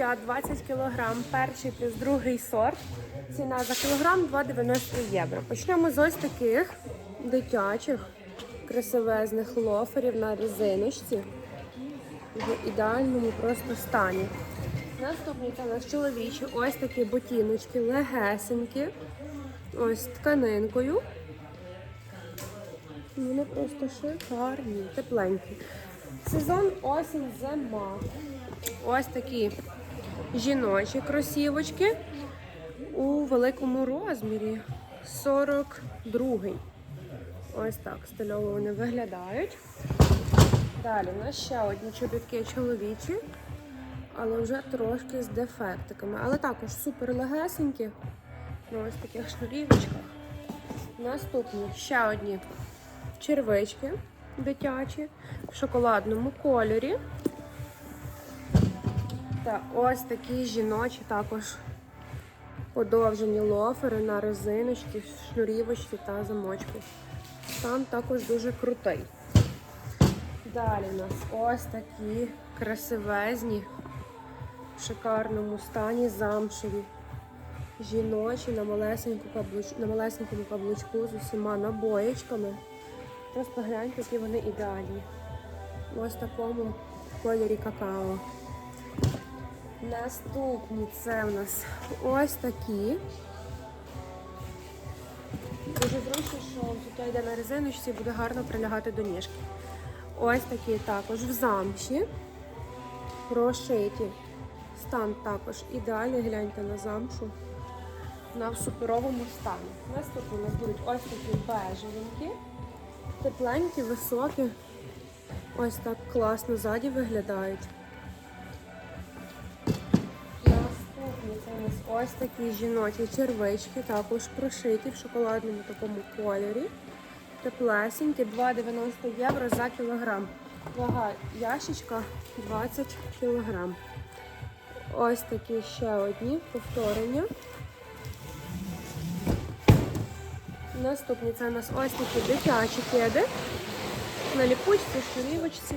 взуття 20 кг, перший плюс другий сорт. Ціна за кілограм 2,90 євро. Почнемо з ось таких дитячих красивезних лоферів на резиночці в ідеальному просто стані. Наступні це нас чоловічі, ось такі ботиночки, легесенькі, ось тканинкою. Вони просто шикарні, тепленькі. Сезон осінь, зима. Ось такі жіночі кросівочки у великому розмірі 42. Ось так стильово вони виглядають. Далі у нас ще одні чобітки чоловічі, але вже трошки з дефектиками. Але також супер легесенькі. На ось таких шнурівочках. Наступні ще одні червички дитячі в шоколадному кольорі. Та ось такі жіночі також подовжені лофери на резиночці, шнурівочці та замочку. Стан також дуже крутий. Далі у нас ось такі красивезні, в шикарному стані замшеві. Жіночі на, малесеньку каблуч... на малесенькому каблучку з усіма набоєчками. Просто гляньте, які вони ідеальні. Ось такому кольорі какао. Наступні це у нас ось такі. Дуже зручно, що взуття йде на резиночці і буде гарно прилягати до ніжки. Ось такі також в замші. Розшиті. Стан також ідеальний, гляньте на замшу. На суперовому стані. Наступні у нас будуть ось такі бежевенькі, тепленькі, високі. Ось так класно ззаді виглядають. У нас ось такі жіночі червички, також прошиті в шоколадному такому кольорі. Теплесенькі, 2,90 євро за кілограм. Вага ящичка 20 кілограм. Ось такі ще одні повторення. Наступні це у нас ось такі дитячі кеди. На ліпучці, шнурівочці.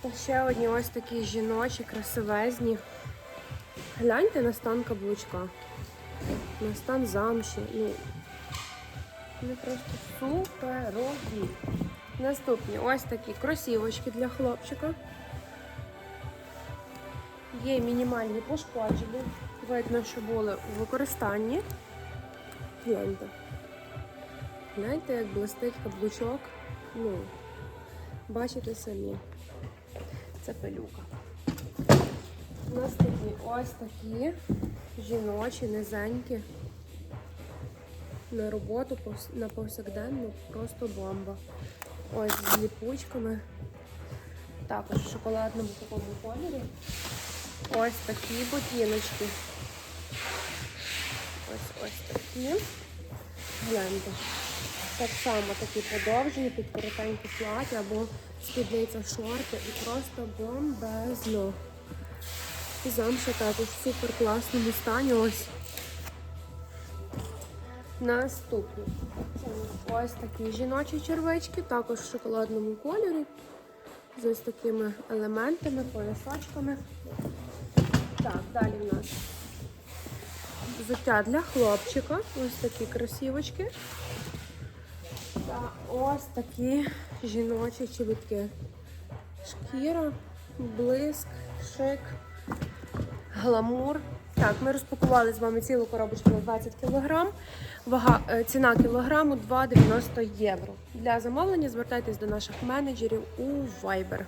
Та ще одні ось такі жіночі, красивезні. Гляньте на стан каблучка. На стан замші. Ну, вони просто суперові. Наступні ось такі кросівочки для хлопчика. Є мінімальні пошкодження. Видно, що були у використанні. Гляньте. Гляньте, як блистить каблучок. Ну, бачите самі. Це пилюка. Наступні ось такі жіночі, низенькі. На роботу на повсякденну просто бомба. Ось з ліпучками. Також в шоколадному такому кольорі. Ось такі ботиночки. Ось ось такі. Гляньте. Так само такі подовжені під коротенькі плаття або спідниця шорти і просто бомбезно. І замша також в супер класному стані. Ось. Наступні. Ось такі жіночі червички, також в шоколадному кольорі. З ось такими елементами, поясочками. Так, далі в нас взуття для хлопчика. Ось такі красивочки. Та ось такі жіночі чобітки. Шкіра, блиск, шик, гламур. Так, ми розпакували з вами цілу коробочку на 20 кг. Вага, е, ціна кілограму 2,90 євро. Для замовлення звертайтесь до наших менеджерів у Viber.